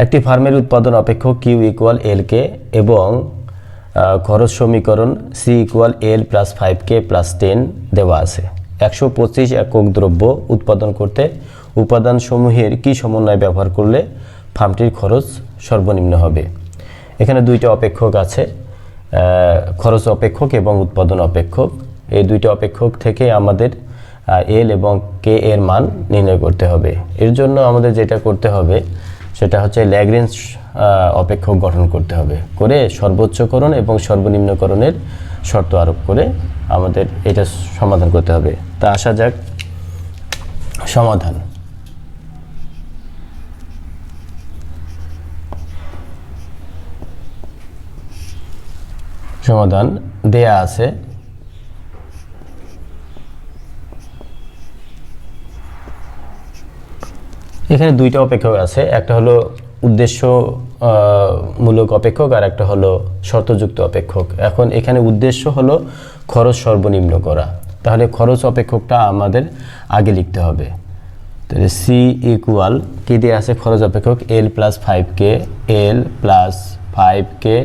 একটি ফার্মের উৎপাদন অপেক্ষক কিউ ইকুয়াল এল কে এবং খরচ সমীকরণ C equal L plus five K plus ten দেওয়া আছে। একশো পঁচিশ একক দ্রব্য উৎপাদন করতে উপাদানসমূহের কি সমন্বয় ব্যবহার করলে ফার্মটির খরচ সর্বনিম্ন হবে? এখানে দুইটা অপেক্ষক আছে খরচ অপেক্ষক এবং উৎপাদন অপেক্ষক। এই দুইটা অপেক্ষক থেকে আমাদের এল এবং কে এর মান নির্ণয় করতে হবে। এর জন্য আমাদের যেটা করতে হবে সেটা হচ্ছে ল্যাগ্রেঞ্জ অপেক্ষক গঠন করতে হবে। করে সর্বোচ্চকরণ এবং সর্বনিম্নকরণের শর্ত আরোপ করে আমাদের এটা সমাধান করতে হবে। তা আসা যাক, সমাধান। সমাধান দেয়া আছে। এখানে দুইটা অপেক্ষক আছে, একটা হলো উদ্দেশ্য মূলক অপেক্ষক আর একটা হলো শর্তযুক্ত অপেক্ষক। এখন এখানে উদ্দেশ্য হলো খরচ সর্বনিম্ন করা। তাহলে খরচ অপেক্ষকটা আমাদের আগে লিখতে হবে। তাহলে সি ইকুয়াল কী দিয়ে আছে খরচ অপেক্ষক? L plus five K L plus five K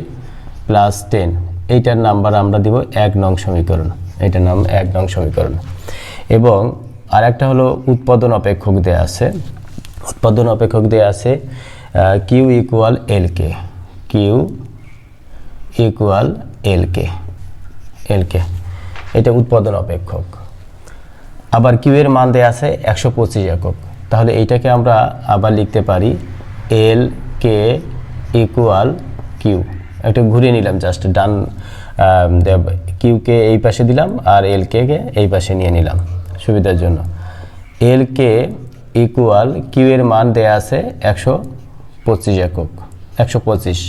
plus ten এইটার নাম্বার আমরা দিব এক নং সমীকরণ। এটার নাম এক নং সমীকরণ। এবং আরেকটা হলো উৎপাদন অপেক্ষক দেয়া আছে। উৎপাদন অপেক্ষক দেয়া আছে Q equal L K Q equal L K L K এটা উৎপাদন অপেক্ষক। আবার কিউ এর মান দেয়া আছে একশো পঁচিশ একক। তাহলে এইটাকে আমরা আবার লিখতে পারি এল কে ইকুয়াল কিউ একটু ঘুরিয়ে নিলাম জাস্ট ডান কিউকে এই পাশে দিলাম আর এল কে এই পাশে নিয়ে নিলাম সুবিধার জন্য। এল কে ইকুয়াল কিউ এর মান দেয়া আছে একশো পঁচিশ একক, একশো পঁচিশ।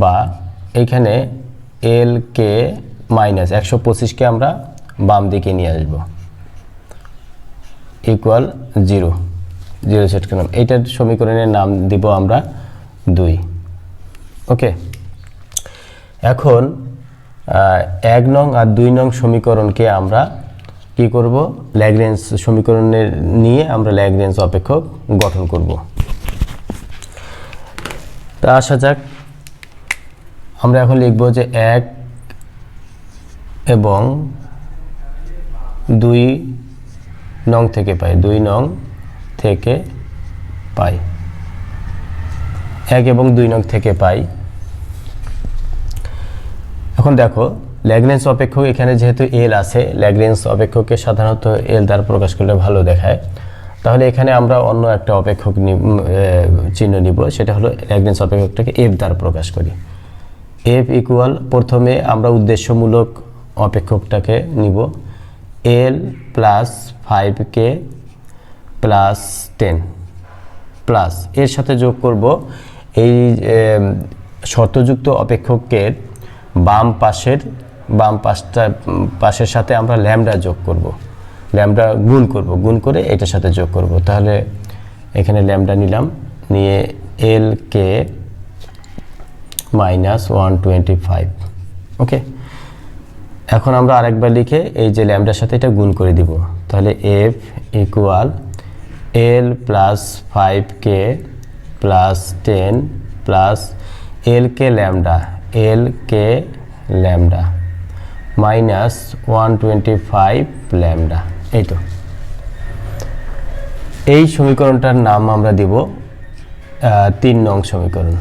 বা এইখানে এল কে মাইনাস একশো পঁচিশকে আমরা বাম দিকে নিয়ে আসব। ইকুয়াল জিরো জিরো সেট করলাম। এইটার সমীকরণের নাম দিব আমরা দুই। ওকে? এখন এক নং আর দুই নং সমীকরণকে আমরা কি করব? ল্যাগ্রেঞ্জ সমীকরণের নিয়ে আমরা ল্যাগ্রেঞ্জ অপেক্ষক গঠন করব। তা আসা যাক। আমরা এখন লিখব যে এক এবং দুই নং থেকে পাই। দুই নং থেকে পাই। এক এবং দুই নং থেকে পাই। এখন দেখো ল্যাগ্রেন্স অপেক্ষক এখানে যেহেতু এল আছে ল্যাগ্রেন্স অপেক্ষককে সাধারণত এল দ্বারা প্রকাশ করলে ভালো দেখায়। তাহলে এখানে আমরা অন্য একটা অপেক্ষক চিহ্ন নিব, সেটা হলো ল্যাগ্রেন্স অপেক্ষকটাকে এফ দ্বারা প্রকাশ করি। এফ ইকুয়াল প্রথমে আমরা উদ্দেশ্যমূলক অপেক্ষকটাকে নিব। L plus five K plus ten plus এর সাথে যোগ করব। এই শর্তযুক্ত অপেক্ষকের বাম পাশের বাম পাশটা পাশের সাথে আমরা ল্যামডা যোগ করব। ল্যামডা গুণ করব, গুণ করে এটার সাথে যোগ করব। তাহলে এখানে ল্যামডা নিলাম, নিয়ে L K minus one twenty five okay এখন আমরা আরেকবার লিখে এই যে ল্যামডার সাথে এটা গুণ করে দিব। তাহলে F equal L plus five K plus ten plus L K lambda L K lambda. Minus one twenty five lambda, এই তো। এই সমীকরণটার নাম আমরা দিব তিন নং সমীকরণ।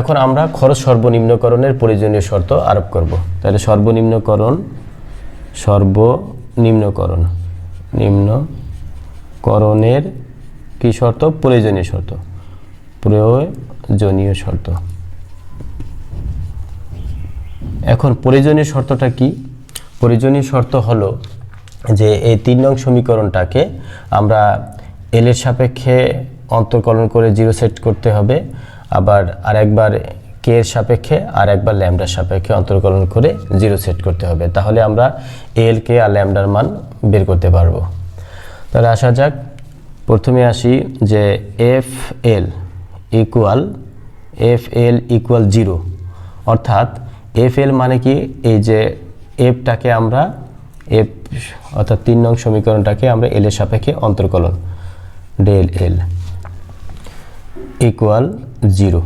এখন আমরা খরচ সর্বনিম্নকরণের প্রয়োজনীয় শর্ত আরোপ করব। তাহলে সর্বনিম্নকরণ সর্বনিম্নকরণ, নিম্নকরণের কি শর্ত? প্রয়োজনীয় শর্ত। প্রয়োজনীয় শর্ত। এখন প্রয়োজনীয় শর্তটা কি? প্রয়োজনীয় শর্ত হলো যে এই তিন নং সমীকরণটাকে আমরা এল এর সাপেক্ষে অন্তর্কলন করে জিরো সেট করতে হবে, আবার আরেকবার কে এর সাপেক্ষে আর একবার ল্যামডার সাপেক্ষে অন্তর্কলন করে জিরো সেট করতে হবে। তাহলে আমরা এল কে আর ল্যামডার মান বের করতে পারব। তাহলে আসা যাক, প্রথমে আসি যে F L equal F L equal zero অর্থাৎ এফ এল মানে কি? এই যে এফটাকে আমরা এফ অর্থাৎ তিন নং সমীকরণটাকে আমরা এল এর সাপেক্ষে অন্তর্কলন। ডেল এল ইকুয়াল জিরো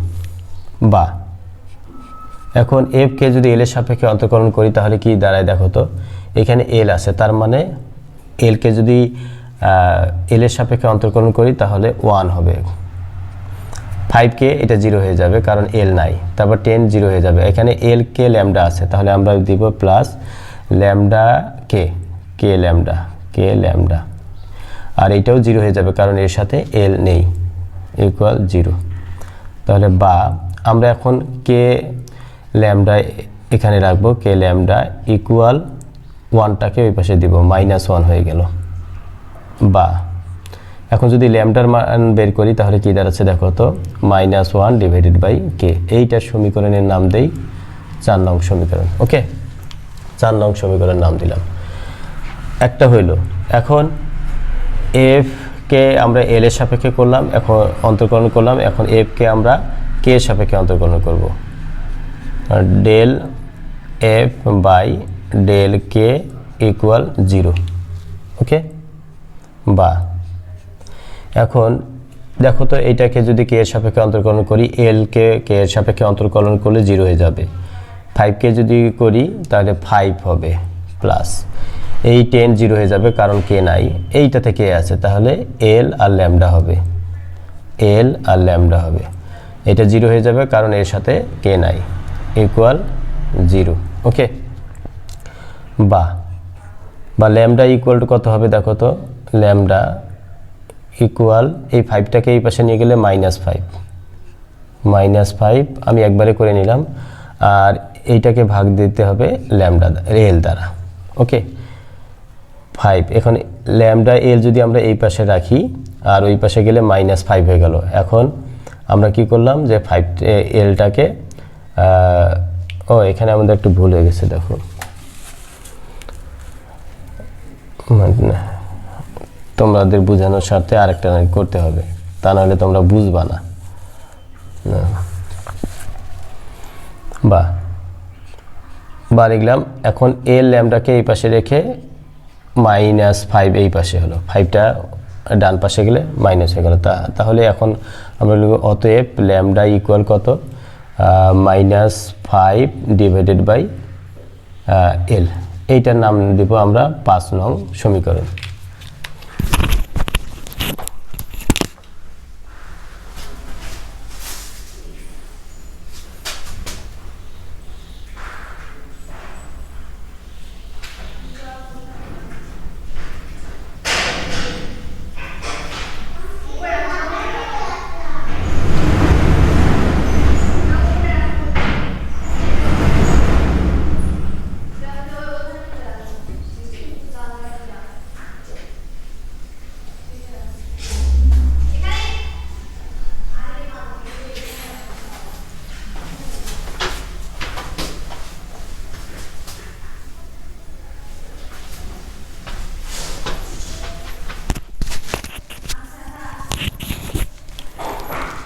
বা এখন এফকে যদি এল এর সাপেক্ষে অন্তর্কলন করি, তাহলে কি দাঁড়ায় দেখো তো? এখানে এল আছে, তার মানে এলকে যদি এল এর সাপেক্ষে অন্তর্কলন করি, তাহলে ওয়ান হবে। ফাইভকে এটা জিরো হয়ে যাবে, কারণ এল নাই। তারপর টেন জিরো হয়ে যাবে। এখানে এল কে ল্যামডা আছে। তাহলে আমরা দিব plus lambda K K lambda K lambda আর এটাও জিরো হয়ে যাবে, কারণ এর সাথে এল নেই ইকুয়াল জিরো তাহলে বা, আমরা এখন কে ল্যামডা এখানে রাখব কে ল্যামডা ইকুয়াল ওয়ানটাকে ওই পাশে দিব মাইনাস ওয়ান হয়ে গেল। বা এখন যদি ল্যামডার মান বের করি, তাহলে কী দাঁড়াচ্ছে দেখো তো? Minus one divided by K এইটার সমীকরণের নাম দেই চার নং সমীকরণ, ওকে? চার নং সমীকরণের নাম দিলাম। একটা হইল, এখন এফ কে আমরা এল এর সাপেক্ষে করলাম, এখন অন্তর্করণ করলাম, এখন এফ কে আমরা কে সাপেক্ষে অন্তর্করণ করব। Del F by del K equal zero okay? বা এখন দেখো তো এইটাকে যদি কে এর সাপেক্ষে অন্তর্কলন করি, এল কে কে এর সাপেক্ষে অন্তর্কলন করলে জিরো হয়ে যাবে। ফাইভকে যদি করি, তাহলে ফাইভ হবে প্লাস। এই টেন জিরো হয়ে যাবে কারণ কে নাই। এইটা থেকে আছে, তাহলে এল আর ল্যামডা হবে। এল আর ল্যামডা হবে। এটা জিরো হয়ে যাবে কারণ এর সাথে কে নাই। Equal zero. ওকে? বা বা ল্যামডা ইকুয়াল টু কত হবে দেখো তো? ল্যামডা ইকুয়াল এই ফাইভটাকে এই পাশে নিয়ে গেলে মাইনাস ফাইভ মাইনাস ফাইভ আমি একবারে করে নিলাম। আর এইটাকে ভাগ দিতে হবে ল্যামডা এল দ্বারা। ওকে ফাইভ এখন ল্যামডা এল যদি আমরা এই পাশে রাখি, আর ওই পাশে গেলে মাইনাস ফাইভ হয়ে গেল। এখন আমরা কি করলাম যে ফাইভ এলটাকে ও, এখানে আমাদের একটু ভুল হয়ে গেছে, দেখো। মানে তোমাদের বোঝানোর স্বার্থে আরেকটা লাইন করতে হবে। তা নাহলে তোমরা বুঝবা না। বা। লিখলাম, এখন এল ল্যামডাকে এই পাশে রেখে মাইনাস ফাইভ এই পাশে হলো। ফাইভটা ডান পাশে গেলে মাইনাস হয়ে গেল। তা, তাহলে এখন আমরা লিখব, অতএব ল্যামডা ইকুয়াল কত? Minus five divided by L. এইটার নাম দেব আমরা পাঁচ নং সমীকরণ।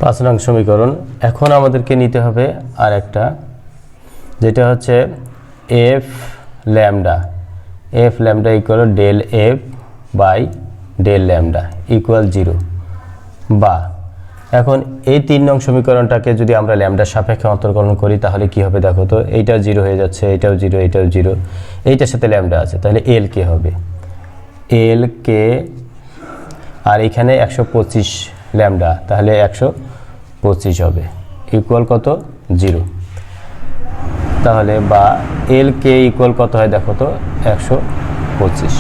পাঁচ নং সমীকরণ। এখন আমাদেরকে নিতে হবে আর একটা যেটা হচ্ছে F lambda F lambda equal del F by del lambda equal zero বা, এখন এই তিন নং সমীকরণটাকে যদি আমরা ল্যামডার সাপেক্ষে অন্তর্কলন করি, তাহলে কি হবে দেখো তো? এইটাও জিরো হয়ে যাচ্ছে, এটাও জিরো এইটাও জিরো এইটার সাথে ল্যামডা আছে, তাহলে এল কে হবে? এল কে, আর এখানে একশো পঁচিশ ল্যামডা তাহলে একশো পঁচিশ হবে। ইকুয়াল কত? জিরো তাহলে বা এল কে ইকুয়াল কত হয় দেখো তো? একশো পঁচিশ।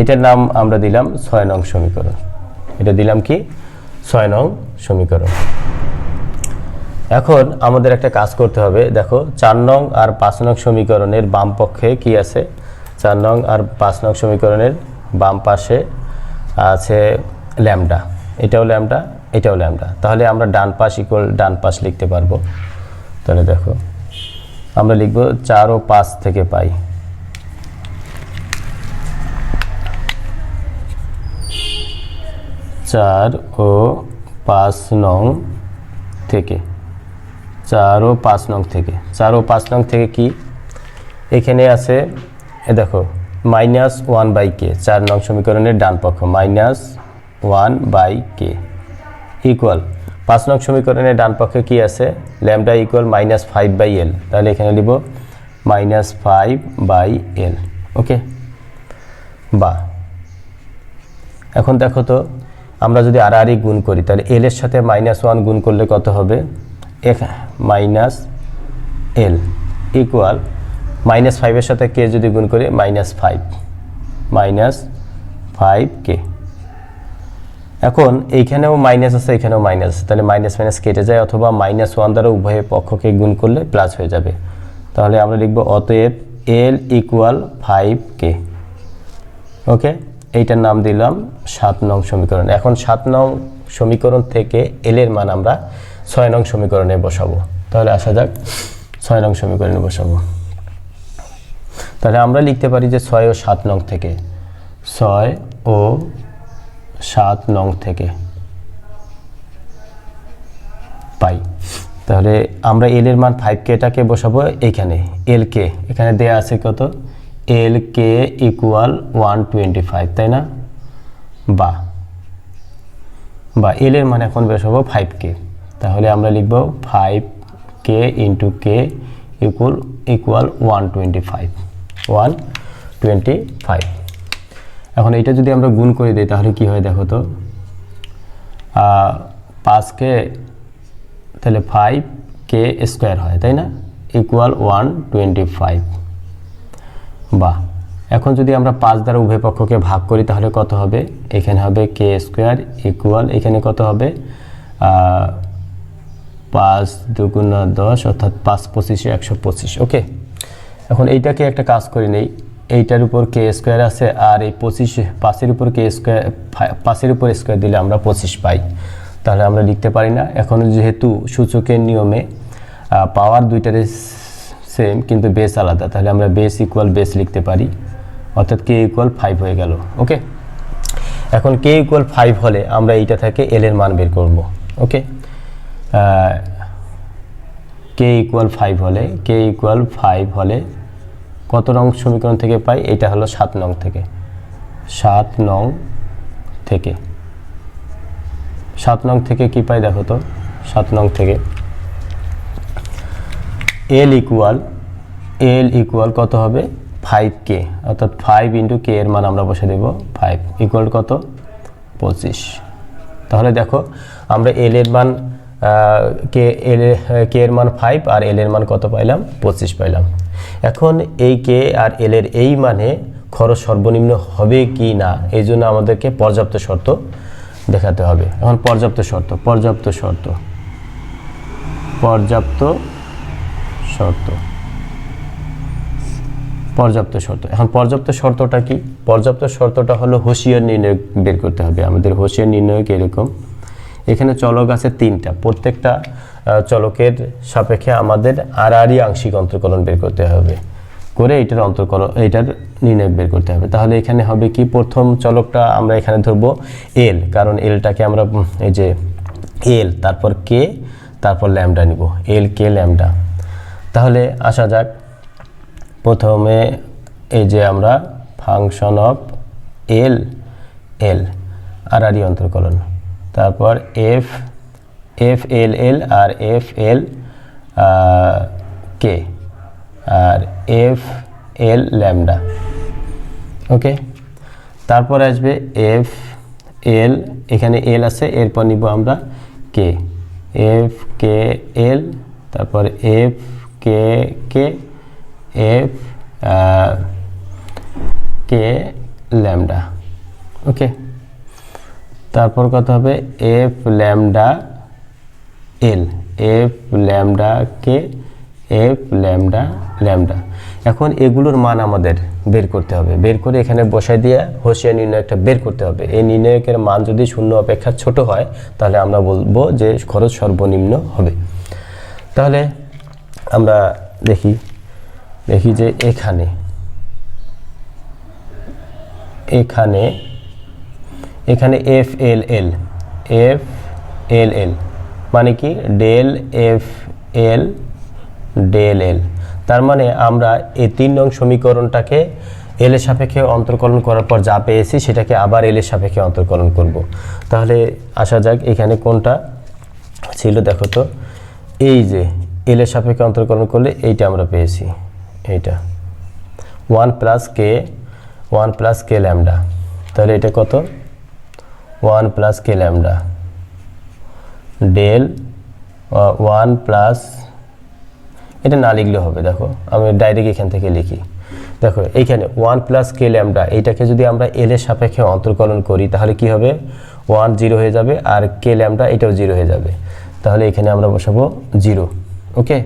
এটার নাম আমরা দিলাম ছয় নং সমীকরণ। এটা দিলাম কি? ছয় নং সমীকরণ। এখন আমাদের একটা কাজ করতে হবে। দেখো, চার নং আর পাঁচ নং সমীকরণের বাম পক্ষে কি আছে? চার নং আর পাঁচ নং সমীকরণের বাম পাশে আছে ল্যামডা। এটাও ল্যামডা। এটাও ল্যামডা তাহলে আমরা ডান পাশ ইকুয়াল ডান পাশ লিখতে পারব। তাহলে দেখো, আমরা লিখব চার ও পাঁচ থেকে পাই। চার ও পাঁচ নং থেকে। চার ও পাঁচ নং থেকে। চার ও পাঁচ নং থেকে কি? এখানে আছে, এ দেখো মাইনাস ওয়ান বাই কে চার নং সমীকরণের ডান পক্ষ minus one by K equal পাঁচ নং সমীকরণের ডান পক্ষে কি আছে? Lambda equal minus five by L তাহলে এখানে লিখব minus five by L okay বা। এখন দেখো তো, আমরা যদি আর আরই গুণ করি, তাহলে এল এর সাথে মাইনাস ওয়ান গুণ করলে কত হবে? এক মাইনাস এল ইকুয়াল মাইনাস ফাইভের সাথে কে যদি গুণ করি minus five minus five K এখন এইখানেও মাইনাস আছে এখানেও মাইনাস তাহলে মাইনাস মাইনাস কেটে যায় অথবা মাইনাস ওয়ান দ্বারা উভয় পক্ষকে গুণ করলে প্লাস হয়ে যাবে। তাহলে আমরা লিখব অতএব এল ইকুয়াল ফাইভ কে ওকে এইটার নাম দিলাম সাত নং সমীকরণ। এখন সাত নং সমীকরণ থেকে এল এর মান আমরা ছয় নং সমীকরণে বসাবো। তাহলে আসা যাক, ছয় নং সমীকরণে বসাবো। তাহলে আমরা লিখতে পারি যে ছয় ও সাত নং থেকে। ছয় ও সাত নং থেকে। পাই। তাহলে আমরা এল এর মান ফাইভ কেটাকে বসাবো এইখানে এল কে এখানে দেয়া আছে কত? L K equal one twenty five তাই না? বা। বা এল এর মান এখন বসাবো ফাইভ কে তাহলে আমরা লিখব five K into K equal equal one twenty five one twenty five এখন এটা যদি আমরা গুণ করে দিই, তাহলে কি হয় দেখো তো? পাঁচকে তাহলে ফাইভ কে স্কোয়ার হয়, তাই না? ইকুয়াল ওয়ান টোয়েন্টি ফাইভ বা এখন যদি আমরা পাঁচ দ্বারা উভয় পক্ষকে ভাগ করি, তাহলে কত হবে? এখানে হবে কে স্কোয়ার ইকুয়াল এখানে কত হবে? পাঁচ দুগুণ দশ, অর্থাৎ পাঁচ পঁচিশে একশো পঁচিশ। ওকে, এখন এইটাকে একটা কাজ করে নেই। এইটার উপর কে স্কোয়ার আছে আর এই পঁচিশ পাঁচের উপর কে স্কোয়ার পাঁচের উপর স্কোয়ার দিলে আমরা পঁচিশ পাই। তাহলে আমরা লিখতে পারি না। এখন যেহেতু সূচকের নিয়মে পাওয়ার দুইটারে সেম কিন্তু বেস আলাদা। তাহলে আমরা বেস ইকুয়াল বেস লিখতে পারি। অর্থাৎ কে ইকুয়াল ফাইভ হয়ে গেল। ওকে এখন কে ইকুয়াল ফাইভ হলে আমরা এইটা থেকে এল এর মান বের করব। ওকে কে ইকুয়াল ফাইভ হলে কে ইকুয়াল ফাইভ হলে কত নং সমীকরণ থেকে পাই? এটা হলো সাত নং থেকে। সাত নং থেকে। সাত নং থেকে কি পাই দেখো তো? সাত নং থেকে। এল ইকুয়াল এল ইকুয়াল কত হবে? ফাইভ কে অর্থাৎ ফাইভ ইন্টু কে এর মান আমরা বসে দেব ফাইভ ইকুয়াল কত? পঁচিশ। তাহলে দেখো, আমরা এল এর মান কে এল কে এর মান ফাইভ আর এল এর মান কত পাইলাম? পঁচিশ পাইলাম। এখন এই কে আর এল এর এই মানে খরচ সর্বনিম্ন হবে কি না, এই জন্য আমাদেরকে পর্যাপ্ত শর্ত দেখাতে হবে। এখন পর্যাপ্ত শর্ত পর্যাপ্ত শর্ত পর্যাপ্ত শর্ত পর্যাপ্ত শর্ত। এখন পর্যাপ্ত শর্তটা কি? পর্যাপ্ত শর্তটা হলো হোশিয়ার নির্ণয় বের করতে হবে। আমাদের হোশিয়ার নির্ণয়ক এরকম? এখানে চলক আছে তিনটা, প্রত্যেকটা চলকের সাপেক্ষে আমাদের আড়াআড়ি আংশিক অন্তর্কলন বের করতে হবে। করে এটার অন্তর্কলন, এটার নির্ণয় বের করতে হবে। তাহলে এখানে হবে কি? প্রথম চলকটা আমরা এখানে ধরবো এল কারণ এলটাকে আমরা এই যে এল তারপর কে তারপর ল্যামডা নিব। L K lambda. তাহলে আসা যাক। প্রথমে এই যে আমরা ফাংশন অফ এল এল আড়াআড়ি অন্তর্কলন। তারপর এফ এফ এল এল আর এফ এল কে আর এফ এল ল্যামডা। ওকে তারপর আসবে এফ এল এখানে এল আছে, এরপর নিব আমরা কে এফ কে এল তারপর F K K F K lambda. Okay তারপর কত হবে? F lambda L F lambda K F lambda lambda. এখন এগুলোর মান আমাদের বের করতে হবে। বের করে এখানে বসাই দিয়ে হোসিয়ার নির্ণয়কটা বের করতে হবে। এই নির্ণয়কের মান যদি শূন্য অপেক্ষা ছোট হয়, তাহলে আমরা বলব যে খরচ সর্বনিম্ন হবে। তাহলে আমরা দেখি দেখি যে এখানে এখানে এখানে F L L F L এল মানে কি? Del F L del L তার মানে আমরা এই তিন নং সমীকরণটাকে এল সাপেক্ষে অন্তর্কলন করার পর যা পেয়েছি সেটাকে আবার এল সাপেক্ষে অন্তর্কলন করব। তাহলে আসা যাক এখানে কোনটা ছিল। দেখো তো, এই যে এল সাপেক্ষে অন্তর্কলন করলে এইটা আমরা পেয়েছি। এইটা। One plus K, one plus K lambda. তাহলে এটা কত? One plus K lambda. Del one plus এটা না লিখলে হবে, দেখো, আমি ডাইরেক্ট এখান থেকে লিখি। দেখো এইখানে ওয়ান প্লাস কে ল্যামডা এইটাকে যদি আমরা এল এর সাপেক্ষে অন্তর্কলন করি, তাহলে কি হবে? ওয়ান জিরো হয়ে যাবে, আর কে ল্যামডা এটাও জিরো হয়ে যাবে। তাহলে এখানে আমরা বসাবো জিরো ওকে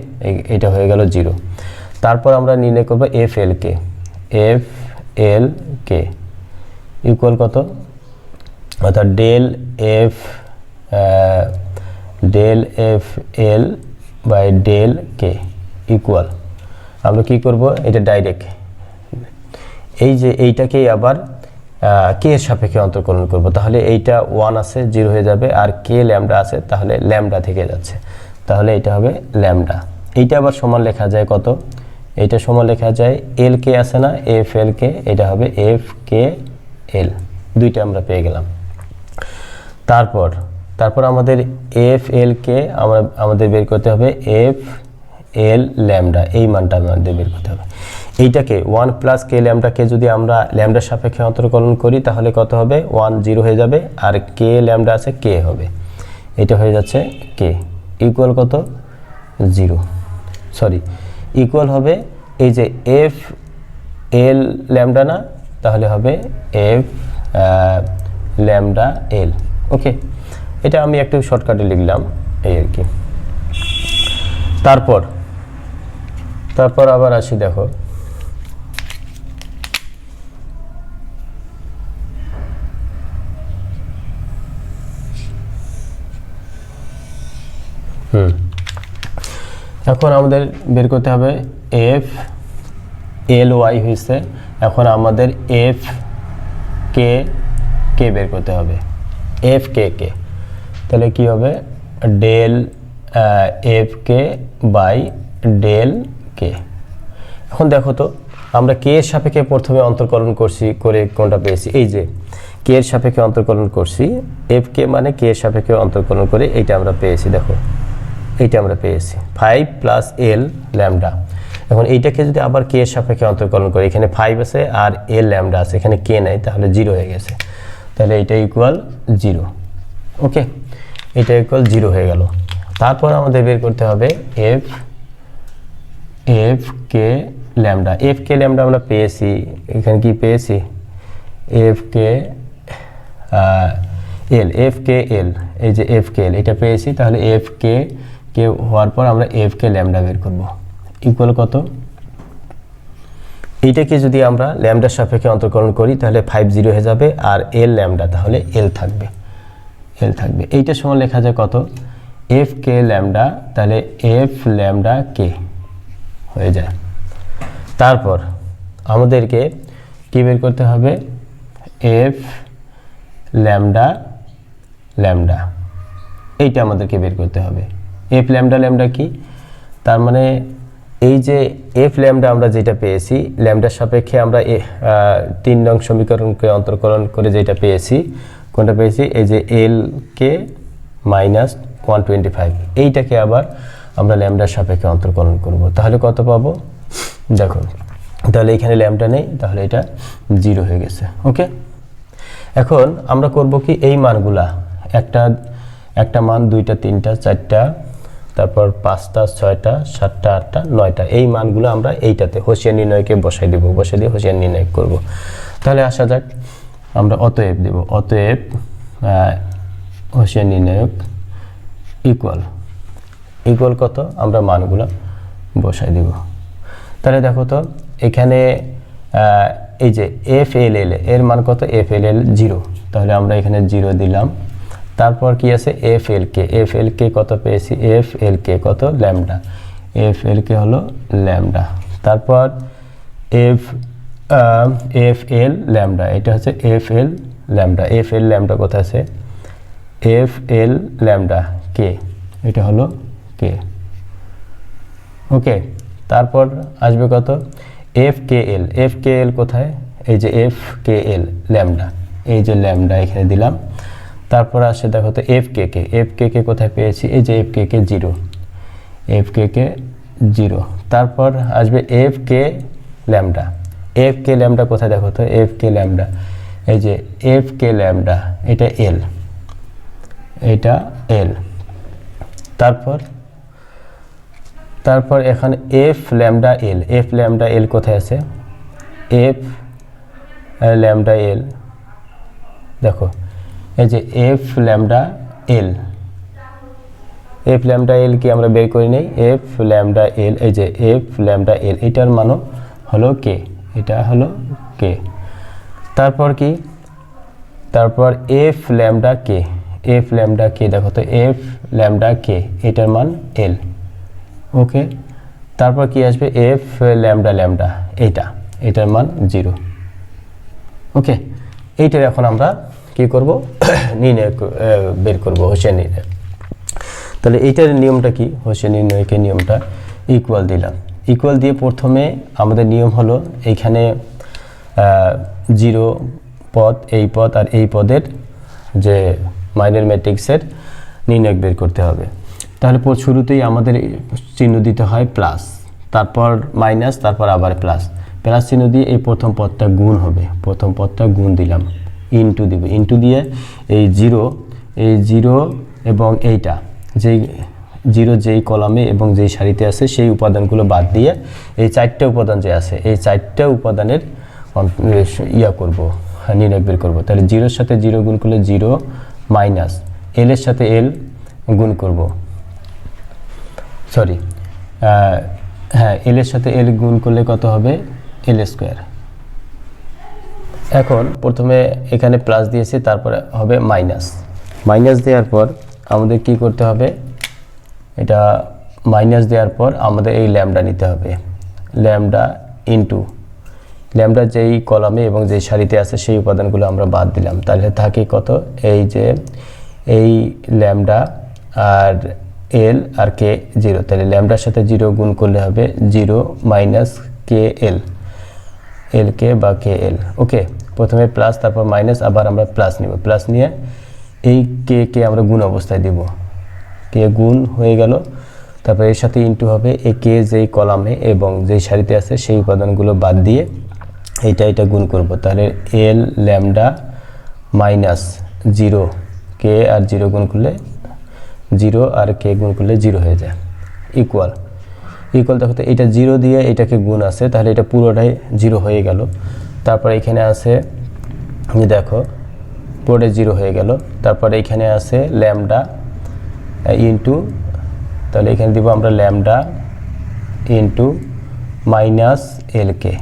এটা হয়ে গেল জিরো তারপর আমরা নির্ণয় করব F L K F L K equal কত? অর্থাৎ del F del F L by del K equal আমরা কি করব? এটা ডাইরেক্ট এই যে এইটাকেই আবার কে সাপেক্ষে অন্তর্কলন করব। তাহলে এইটা ওয়ান আছে জিরো হয়ে যাবে, আর কে ল্যামডা আছে, তাহলে ল্যামডা থেকে যাচ্ছে। তাহলে এটা হবে ল্যামডা এইটা আবার সমান লেখা যায় কত? এইটা সমান লেখা যায় এল কে আছে না এফ এল কে এটা হবে এফ কে এল দুইটা আমরা পেয়ে গেলাম। তারপর তারপর আমাদের এফ এল কে আমরা, আমাদের বের করতে হবে এফ এল ল্যামডা। এই মানটা আমাদের বের করতে হবে। এইটাকে ওয়ান প্লাস কে ল্যামডাকে যদি আমরা ল্যামডার সাপেক্ষে অন্তর্কলন করি, তাহলে কত হবে? ওয়ান জিরো হয়ে যাবে। আর কে ল্যামডা আছে কে হবে। এটা হয়ে যাচ্ছে কে ইকুয়াল কত? জিরো সরি ইকুয়াল হবে এই যে এফ এল ল্যামডা না? তাহলে হবে এফ ল্যামডা এল ওকে এটা আমি একটু শর্টকাটে লিখলাম, এই আর কি। তারপর তারপর আবার আসি, দেখো। হুম। এখন আমাদের বের করতে হবে এফ এল ওয়াই হয়েছে এখন আমাদের এফ কে কে বের করতে হবে। এফ কে কে তাহলে কি হবে? Del F K by del K এখন দেখো তো, আমরা কে এর সাপেক্ষে প্রথমে অন্তর্কলন করছি, করে কোনটা পেয়েছি? এই যে কে এর সাপেক্ষে অন্তর্কলন করছি এফ কে মানে কে এর সাপেক্ষে অন্তর্কলন করে এইটা আমরা পেয়েছি, দেখো। এইটা আমরা পেয়েছি। ফাইভ প্লাস এল ল্যামডা এখন এইটাকে যদি আবার কে এর সাপেক্ষে অন্তর্কলন করি, এখানে ফাইভ আছে আর এল ল্যামডা আছে, এখানে কে নেই, তাহলে জিরো হয়ে গেছে। তাহলে এটা ইকুয়াল জিরো ওকে এটা ইকুয়াল জিরো হয়ে গেল। তারপর আমাদের বের করতে হবে F F K lambda F K lambda আমরা পেয়েছি। এখানে কি পেয়েছি? এফ কে এল এফ কে এল এই যে এফ কে এল এটা পেয়েছি। তাহলে এফ কে কে হওয়ার পর আমরা এফ কে ল্যামডা বের করব। ইকুয়াল কত? এইটাকে যদি আমরা ল্যামডার সাপেক্ষে অন্তর্করণ করি, তাহলে ফাইভ জিরো হয়ে যাবে। আর এল ল্যামডা তাহলে এল থাকবে। এল থাকবে। এইটার সময় লেখা যায় কত? এফ কে ল্যামডা তাহলে এফ ল্যামডা কে হয়ে যায়। তারপর আমাদেরকে কী বের করতে হবে? এফ ল্যামডা ল্যামডা এইটা আমাদেরকে বের করতে হবে। এফ ল্যামডা ল্যামডা কি? তার মানে এই যে এফ ল্যামডা আমরা যেটা পেয়েছি ল্যামডার সাপেক্ষে আমরা তিন নং সমীকরণকে অন্তর্করণ করে যেটা পেয়েছি কোনটা পেয়েছি? এই যে L K minus one twenty five এইটাকে আবার আমরা ল্যামডার সাপেক্ষে অন্তর্করণ করব। তাহলে কত পাবো? দেখো তাহলে এখানে ল্যামডা নেই, তাহলে এটা জিরো হয়ে গেছে ওকে এখন আমরা করব কি এই মানগুলা? একটা একটা মান দুইটা, তিনটা, চারটা, তারপর পাঁচটা, ছয়টা, সাতটা, আটটা, নয়টা। এই মানগুলো আমরা এইটাতে, হোসিয়ার নির্ণয়কে বসাই দেবো বসে দিয়ে হোসিয়ার নির্ণয় করব। তাহলে আসা যাক। আমরা অতএব দেব। অতএব হোসিয়ার নির্ণায়ক ইকুয়াল ইকুয়াল কত? আমরা মানগুলো বসাই দিব। তাহলে দেখো তো, এখানে এই যে এফ এল এল এর মান কত? এফ এল এল জিরো তাহলে আমরা এখানে জিরো দিলাম। তারপর কি আছে? এফ এল কে এফ এল কে কত পেয়েছি? এফ এল কে কত? ল্যামডা এফ এল কে হলো ল্যামডা তারপর এফ এফ এল ল্যামডা, এটা হচ্ছে F L lambda. F L lambda কোথায় আছে? F L lambda, K? এটা হলো কে? ওকে, তারপর আসবে কত? এফ কে এল এফ কে এল কোথায়? এই যে এফ কে এল ল্যামডা। এই যে ল্যামডা এখানে দিলাম। তারপর আসে দেখো তো এফ কে কে এফ কে কে কোথায় পেয়েছি? এই যে F K K zero. F K K zero. তারপর আসবে F K lambda. F K lambda কোথায় দেখো তো? এফ কে ল্যামডা এই যে এফ কে ল্যামডা এটা এল এটা এল তারপর তারপর এখানে F lambda L F lambda L কোথায় আছে? এফ ল্যামডা এল দেখো, এই যে F lambda L F lambda L কি আমরা বের করি নেই? এফ ল্যামডা এল এই যে এফ ল্যামডা এল এটার মানও হলো কে এটা হলো কে তারপর কি? তারপর F lambda K F lambda K দেখো তো এফ ল্যামডা কে এটার মান এল ওকে তারপর কি আসবে? এফ ল্যামডা ল্যামডা এইটা, এটার মান জিরো ওকে এইটার এখন আমরা কি করব? নির্ণয় বের করব হোসেন নির্ণয়। তাহলে এইটার নিয়মটা কি? হোসেন নির্ণয়কের নিয়মটা ইকুয়াল দিলাম। ইকুয়াল দিয়ে প্রথমে আমাদের নিয়ম হলো এইখানে জিরো পদ, এই পদ আর এই পদের যে মাইনের ম্যাট্রিক্সের নির্ণয় বের করতে হবে। তাহলে শুরুতেই আমাদের চিহ্ন দিতে হয় প্লাস তারপর মাইনাস তারপর আবার প্লাস প্লাস চিহ্ন দিয়ে এই প্রথম পদটা গুণ হবে। প্রথম পদটা গুণ দিলাম। ইনটু দিব। ইনটু দিয়ে এই জিরো এই জিরো এবং এইটা, যেই জিরো যেই কলামে এবং যেই সারিতে আছে, সেই উপাদানগুলো বাদ দিয়ে এই চারটে উপাদান যে আছে, এই চারটে উপাদানের ইয়া করব, নির্ণয় বের করব। তাহলে জিরোর সাথে জিরো গুণ করলে জিরো মাইনাস এল এর সাথে এল গুণ করব। সরি হ্যাঁ এল এর সাথে এল গুণ করলে কত হবে? L square. এখন প্রথমে এখানে প্লাস দিয়েছি, তারপরে হবে মাইনাস। মাইনাস দেওয়ার পর আমাদের কি করতে হবে? এটা মাইনাস দেওয়ার পর আমাদের এই ল্যামডা নিতে হবে। ল্যামডা ইনটু ল্যামডা যেই কলামে এবং যেই সারিতে আছে সেই উপাদানগুলো আমরা বাদ দিলাম। তাহলে থাকে কত? এই যে এই ল্যামডা আর এল আর কে জিরো তাহলে ল্যামডার সাথে জিরো গুণ করলে হবে জিরো মাইনাস কে এল এল কে বা কে এল ওকে প্রথমে প্লাস তারপর মাইনাস আবার আমরা প্লাস নিব। প্লাস নিয়ে এই কে কে আমরা গুণ অবস্থায় দিব। কে গুণ হয়ে গেল। তারপর এর সাথে ইনটু হবে এ, কে, যেই কলামে এবং যেই সারিতে আছে সেই উপাদানগুলো বাদ দিয়ে এইটা এটা গুণ করব। তাহলে L lambda minus zero, K আর জিরো গুণ করলে জিরো আর কে গুণ করলে জিরো হয়ে যায়। ইকুয়াল। ইকুয়াল দেখো তো, এটা জিরো দিয়ে এটাকে গুণ আছে, তাহলে এটা পুরোটাই জিরো হয়ে গেল। তারপর এখানে আছে, দেখো, পুরোটাই জিরো হয়ে গেল। তারপরে এখানে আছে ল্যামডা ইন্টু তাহলে এখানে দিব আমরা lambda into minus L K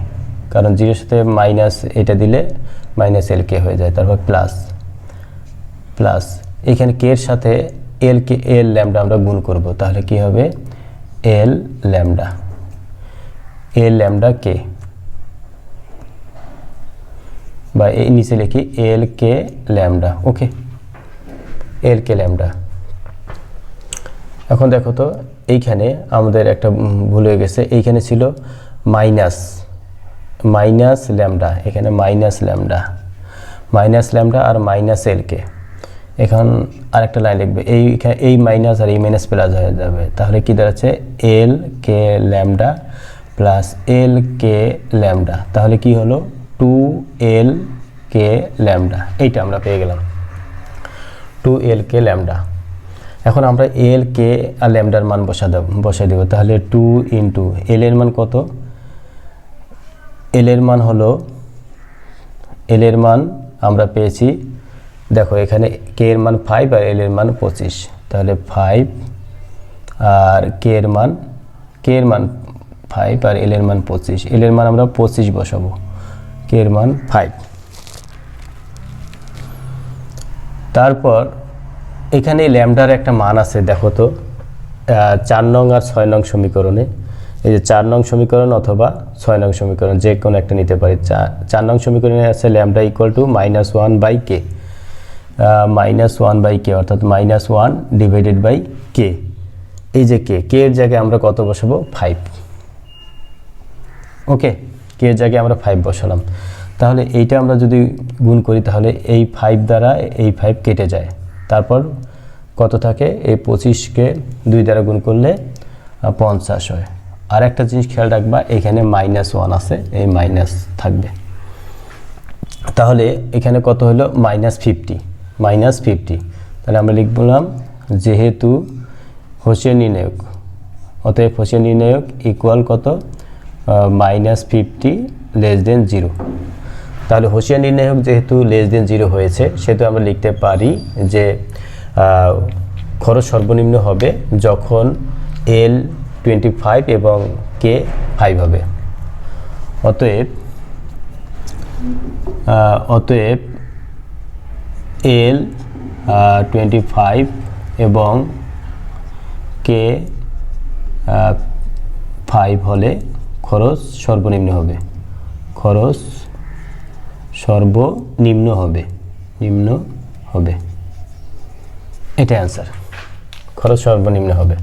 কারণ জিরোর সাথে মাইনাস এটা দিলে মাইনাস এল কে হয়ে যায়, তারপর প্লাস প্লাস এখানে কে এর সাথে এল কে এল ল্যামডা আমরা গুণ করব, তাহলে কি হবে? এল ল্যামডা। এল ল্যামডা কে বা এই নিচে লিখি এল কে ল্যামডা ওকে এল কে ল্যামডা। এখন দেখো তো, এইখানে আমাদের একটা ভুল হয়ে গেছে। এইখানে ছিল মাইনাস মাইনাস ল্যামডা, এখানে মাইনাস ল্যামডা মাইনাস ল্যামডা আর মাইনাস এলকে এখন আরেকটা লাইন লিখবে, এই এই মাইনাস আর এই মাইনাস প্লাস হয়ে যাবে। তাহলে কী দাঁড়াচ্ছে? L K lambda plus L K lambda. তাহলে কি হলো? Two L K lambda. এইটা আমরা পেয়ে গেলাম। Two L K lambda. এখন আমরা এল কে আর ল্যামডার মান বসা দেব, বসাই দেবো। তাহলে টু ইন্টু এল এর মান কত? এল এর মান হলো এল এর মান আমরা পেয়েছি, দেখো এখানে কে এর মান ফাইভ আর এল এর মান পঁচিশ। তাহলে ফাইভ আর কে এর মান কে এর মান ফাইভ আর এল এর মান পঁচিশ। এল এর মান আমরা পঁচিশ বসাবো। কে এর মান ফাইভ তারপর এখানে ল্যামডার একটা মান আছে, দেখো তো চার নং আর ছয় নং সমীকরণে। এই যে চার নং সমীকরণ অথবা ছয় নং সমীকরণ, যে কোনো একটা নিতে পারি। চার নং সমীকরণে আছে lambda equal to minus one by K minus one by K অর্থাৎ minus one divided by K এই যে কে কে এর জায়গায় আমরা কত বসাবো? ফাইভ ওকে কে এর জায়গায় আমরা ফাইভ বসালাম। তাহলে এইটা আমরা যদি গুণ করি, তাহলে এই ফাইভ দ্বারা এই ফাইভ কেটে যায়। তারপর কত থাকে? এই পঁচিশকে দুই দ্বারা গুণ করলে পঞ্চাশ হয়। আর একটা জিনিস খেয়াল রাখবা, এখানে মাইনাস ওয়ান আছে, এই মাইনাস থাকবে। তাহলে এখানে কত হলো? মাইনাস ফিফটি মাইনাস ফিফটি তাহলে আমরা লিখবলাম যেহেতু হোসিয়ার নির্ণায়ক, অতএব হোসিয়ার নির্ণায়ক ইকুয়াল কত? Minus fifty less than zero তাহলে হোসিয়ার নির্ণায়ক যেহেতু লেস দেন জিরো হয়েছে, সেহেতু আমরা লিখতে পারি যে খরচ সর্বনিম্ন হবে যখন এল টোয়েন্টি ফাইভ এবং কে ফাইভ হবে। অতএব অতএব এল টোয়েন্টি ফাইভ এবং কে ফাইভ হলে খরচ সর্বনিম্ন হবে। খরচ সর্বনিম্ন হবে। নিম্ন হবে। এটাই অ্যান্সার খরচ সর্বনিম্ন হবে।